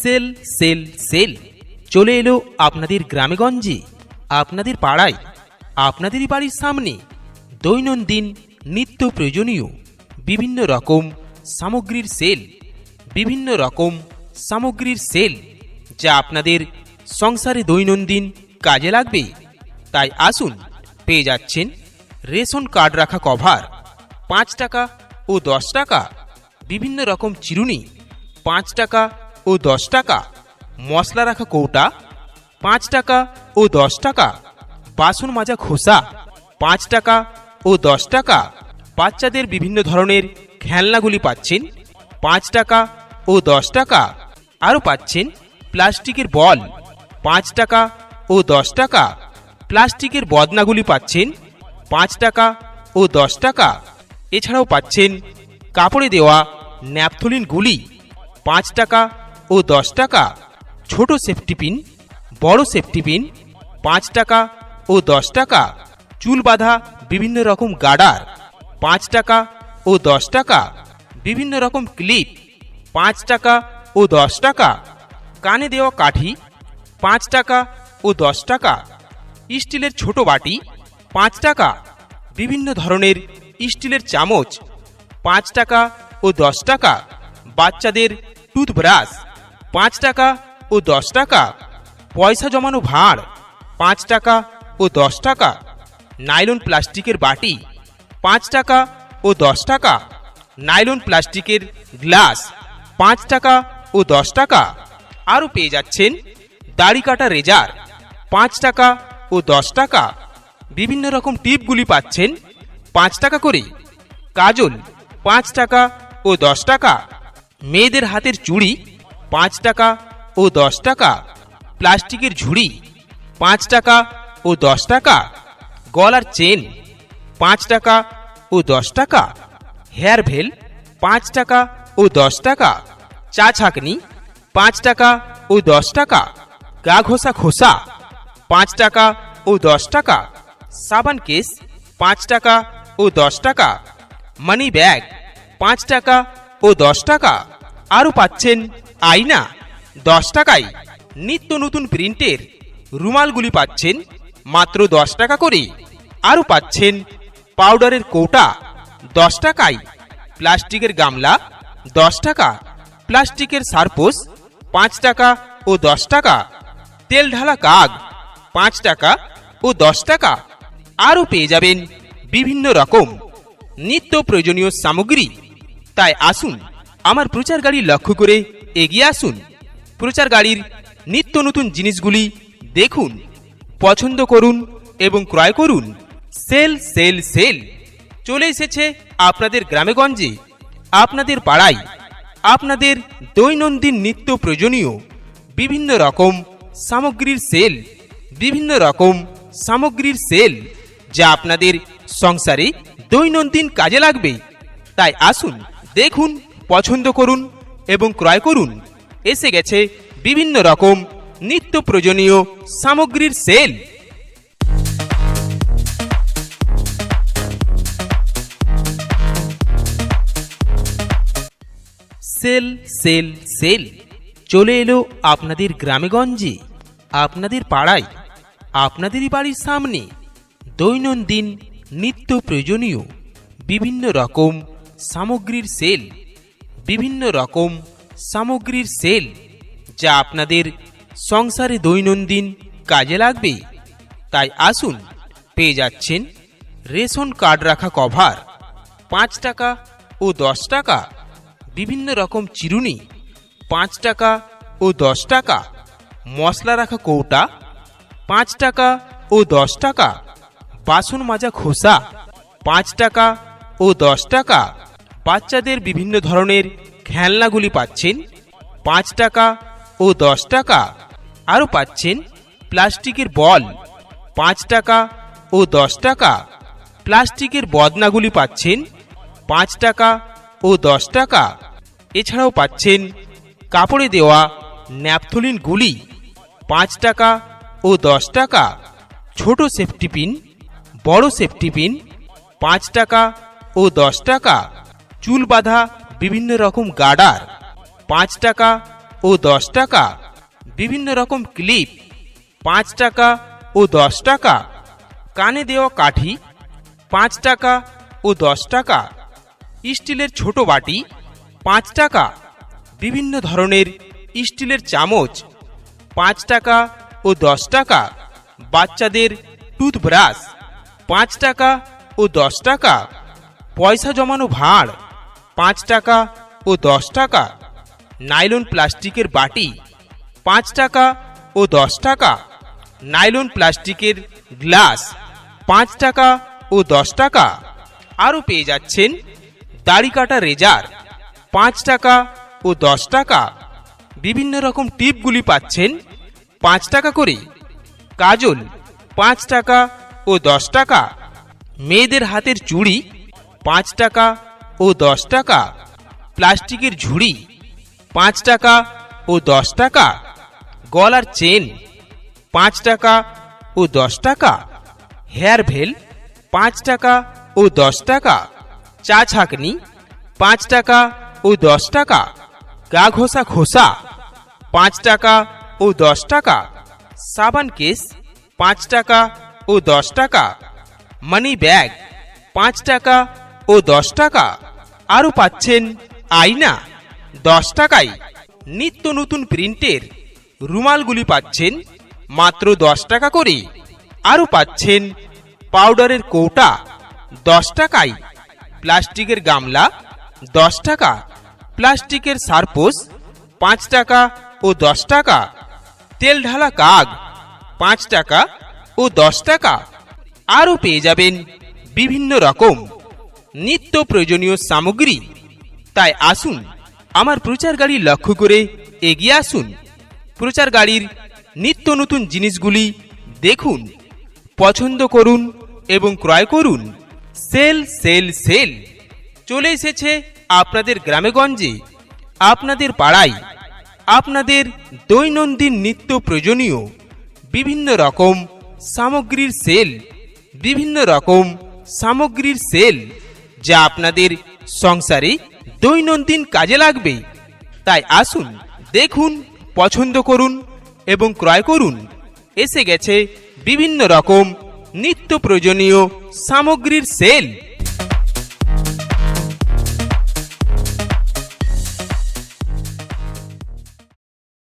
Sell sale sale. চলে এলো আপনাদের গ্রামেগঞ্জে, আপনাদের পাড়ায়, আপনাদেরই বাড়ির সামনে। দৈনন্দিন, নিত্য প্রয়োজনীয়, বিভিন্ন রকম সামগ্রীর সেল, বিভিন্ন রকম সামগ্রীর সেল, যা আপনাদের সংসারে দৈনন্দিন কাজে লাগবে। তাই আসুন, পেয়ে যাচ্ছেন রেশন কার্ড রাখা কভার, পাঁচ টাকা ও দশ টাকা। বিভিন্ন রকম চিরুনি, পাঁচ টাকা ও দশ টাকা। মশলা রাখা কৌটা, পাঁচ টাকা ও দশ টাকা। বাসন মাজা খোসা, পাঁচ টাকা ও দশ টাকা। বাচ্চাদের বিভিন্ন ধরনের খেলনাগুলি পাচ্ছেন, পাঁচ টাকা ও দশ টাকা। আরও পাচ্ছেন প্লাস্টিকের বল, পাঁচ টাকা ও দশ টাকা। প্লাস্টিকের বদনাগুলি পাচ্ছেন, পাঁচ টাকা ও দশ টাকা। এছাড়াও পাচ্ছেন কাপড়ে দেওয়া ন্যাপথলিন গুলি, পাঁচ টাকা ও দশ টাকা। ছোট সেফটি পিন, বড় সেফটি পিন, পাঁচ টাকা ও দশ টাকা। চুল বাঁধা, বিভিন্ন রকম গার্ডার পাঁচ টাকা ও দশ টাকা। বিভিন্ন রকম ক্লিপ, পাঁচ টাকা ও দশ টাকা। কানে দেওয়া কাঠি, পাঁচ টাকা ও দশ টাকা। স্টিলের ছোট বাটি, পাঁচ টাকা। বিভিন্ন ধরনের স্টিলের চামচ, পাঁচ টাকা ও দশ টাকা। বাচ্চাদের টুথব্রাশ পাঁচ টাকা ও দশ টাকা। পয়সা জমানো ভাঁড়, পাঁচ টাকা ও দশ টাকা। নাইলন প্লাস্টিকের বাটি, পাঁচ টাকা ও দশ টাকা। নাইলন প্লাস্টিকের গ্লাস, পাঁচ টাকা ও দশ টাকা। আরও পেয়ে যাচ্ছেন দাড়ি কাটা রেজার, পাঁচ টাকা ও দশ টাকা। বিভিন্ন রকম টিপগুলি পাচ্ছেন পাঁচ টাকা করে। কাজল, পাঁচ টাকা ও দশ টাকা। মেয়েদের হাতের চুড়ি পাঁচ টাকা ও দশ টাকা। প্লাস্টিকের ঝুড়ি, পাঁচ টাকা ও দশ টাকা। গলার চেন, পাঁচ টাকা ও দশ টাকা। হেয়ার ভেল, পাঁচ টাকা ও দশ টাকা। চা ছাকনি, পাঁচ টাকা ও দশ টাকা। গা ঘোষা খোসা, পাঁচ টাকা ও দশ টাকা। সাবান কেস, পাঁচ টাকা ও দশ টাকা। মানি ব্যাগ, পাঁচ টাকা ও দশ টাকা। আরও পাচ্ছেন আয়না দশ টাকায় নিত্য নতুন প্রিন্টের রুমালগুলি পাচ্ছেন, মাত্র দশ টাকা করে আরও পাচ্ছেন পাউডারের কৌটা, দশ টাকায় প্লাস্টিকের গামলা, দশ টাকা প্লাস্টিকের সারপোস পাঁচ টাকা ও দশ টাকা। তেল ঢালা কাগ, পাঁচ টাকা ও দশ টাকা। আরও পেয়ে যাবেন বিভিন্ন রকম নিত্য প্রয়োজনীয় সামগ্রী। তাই আসুন আমার প্রচার গাড়ি লক্ষ্য করে এগিয়ে আসুন। প্রচার গাড়ির নিত্য নতুন জিনিসগুলি দেখুন, পছন্দ করুন এবং ক্রয় করুন। Sale sale sale. চলে এসেছে আপনাদের গ্রামেগঞ্জে, আপনাদের পাড়ায়, আপনাদের দৈনন্দিন নিত্য প্রয়োজনীয় বিভিন্ন রকম সামগ্রীর সেল, বিভিন্ন রকম সামগ্রীর সেল যা আপনাদের সংসারে দৈনন্দিন কাজে লাগবে। তাই আসুন, দেখুন, পছন্দ করুন এবং ক্রয় করুন। এসে গেছে বিভিন্ন রকম নিত্য প্রয়োজনীয় সামগ্রীর সেল। সেল সেল সেল, চলে এলো আপনাদের গ্রামেগঞ্জে, আপনাদের পাড়ায়, আপনাদেরই বাড়ির সামনে। দৈনন্দিন নিত্য প্রয়োজনীয় বিভিন্ন রকম সামগ্রীর সেল। বিভিন্ন রকম সামগ্রীর সেল যা আপনাদের সংসারে দৈনন্দিন কাজে লাগবে। তাই আসুন, পেয়ে যাচ্ছেন রেশন কার্ড রাখা কভার, পাঁচ টাকা ও দশ টাকা। বিভিন্ন রকম চিরুনি, পাঁচ টাকা ও দশ টাকা। মশলা রাখা কৌটা, পাঁচ টাকা ও দশ টাকা। বাসন মাজা খোসা, পাঁচ টাকা ও দশ টাকা। বাচ্চাদের বিভিন্ন ধরনের খেলনাগুলি পাচ্ছেন পাঁচ টাকা ও দশ টাকা। আরও পাচ্ছেন প্লাস্টিকের বল পাঁচ টাকা ও দশ টাকা। প্লাস্টিকের বদনাগুলি পাচ্ছেন পাঁচ টাকা ও দশ টাকা। এছাড়াও পাচ্ছেন কাপড়ে দেওয়া ন্যাপথলিন গুলি পাঁচ টাকা ও দশ টাকা। ছোট সেফটি পিন, বড় সেফটি পিন পাঁচ টাকা ও দশ টাকা। চুল বাঁধা বিভিন্ন রকম গার্ডার পাঁচ টাকা ও দশ টাকা, বিভিন্ন রকম ক্লিপ, পাঁচ টাকা ও দশ টাকা, কানে দেওয়া কাঠি, পাঁচ টাকা ও দশ টাকা, স্টিলের ছোট বাটি, পাঁচ টাকা, বিভিন্ন ধরনের স্টিলের চামচ, পাঁচ টাকা ও দশ টাকা, বাচ্চাদের টুথব্রাশ, পাঁচ টাকা ও দশ টাকা, পয়সা জমানো ভাঁড় পাঁচ টাকা ও দশ টাকা। নাইলন প্লাস্টিকের বাটি, পাঁচ টাকা ও দশ টাকা। নাইলন প্লাস্টিকের গ্লাস, পাঁচ টাকা ও দশ টাকা। আরও পেয়ে যাচ্ছেন দাড়ি কাটা রেজার, পাঁচ টাকা ও দশ টাকা। বিভিন্ন রকম টিপগুলি পাচ্ছেন, পাঁচ টাকা করে। কাজল, পাঁচ টাকা ও দশ টাকা। মেয়েদের হাতের চুড়ি, পাঁচ টাকা ও দশ টাকা। প্লাস্টিকের ঝুড়ি, পাঁচ টাকা ও দশ টাকা। গলার চেন, পাঁচ টাকা ও দশ টাকা। হেয়ার ভেল, পাঁচ টাকা ও দশ টাকা। চা ছাকনি, পাঁচ টাকা ও দশ টাকা। গা ঘষা খোসা, পাঁচ টাকা ও দশ টাকা। সাবান কেস, পাঁচ টাকা ও দশ টাকা। মানি ব্যাগ, পাঁচ টাকা ও দশ টাকা। আরও পাচ্ছেন আয়না দশ টাকায় নিত্য নতুন প্রিন্টের রুমালগুলি পাচ্ছেন মাত্র দশ টাকা করে। আরও পাচ্ছেন পাউডারের কৌটা, দশ টাকায় প্লাস্টিকের গামলা, দশ টাকা। প্লাস্টিকের সারপোস পাঁচ টাকা ও দশ টাকা। তেল ঢালা কাগ, পাঁচ টাকা ও দশ টাকা। আরও পেয়ে যাবেন বিভিন্ন রকম নিত্য প্রয়োজনীয় সামগ্রী। তাই আসুন, আমার প্রচার গাড়ি লক্ষ্য করে এগিয়ে আসুন। প্রচার গাড়ির নিত্য নতুন জিনিসগুলি দেখুন, পছন্দ করুন এবং ক্রয় করুন। Sale sale sale. চলে এসেছে আপনাদের গ্রামেগঞ্জে, আপনাদের পাড়ায়, আপনাদের দৈনন্দিন নিত্য প্রয়োজনীয়, বিভিন্ন রকম সামগ্রীর সেল, বিভিন্ন রকম সামগ্রীর সেল। যা আপনাদের সংসারে দৈনন্দিন কাজে লাগবে। তাই আসুন, দেখুন, পছন্দ করুন এবং ক্রয় করুন। এসে গেছে বিভিন্ন রকম নিত্য প্রয়োজনীয় সামগ্রীর সেল।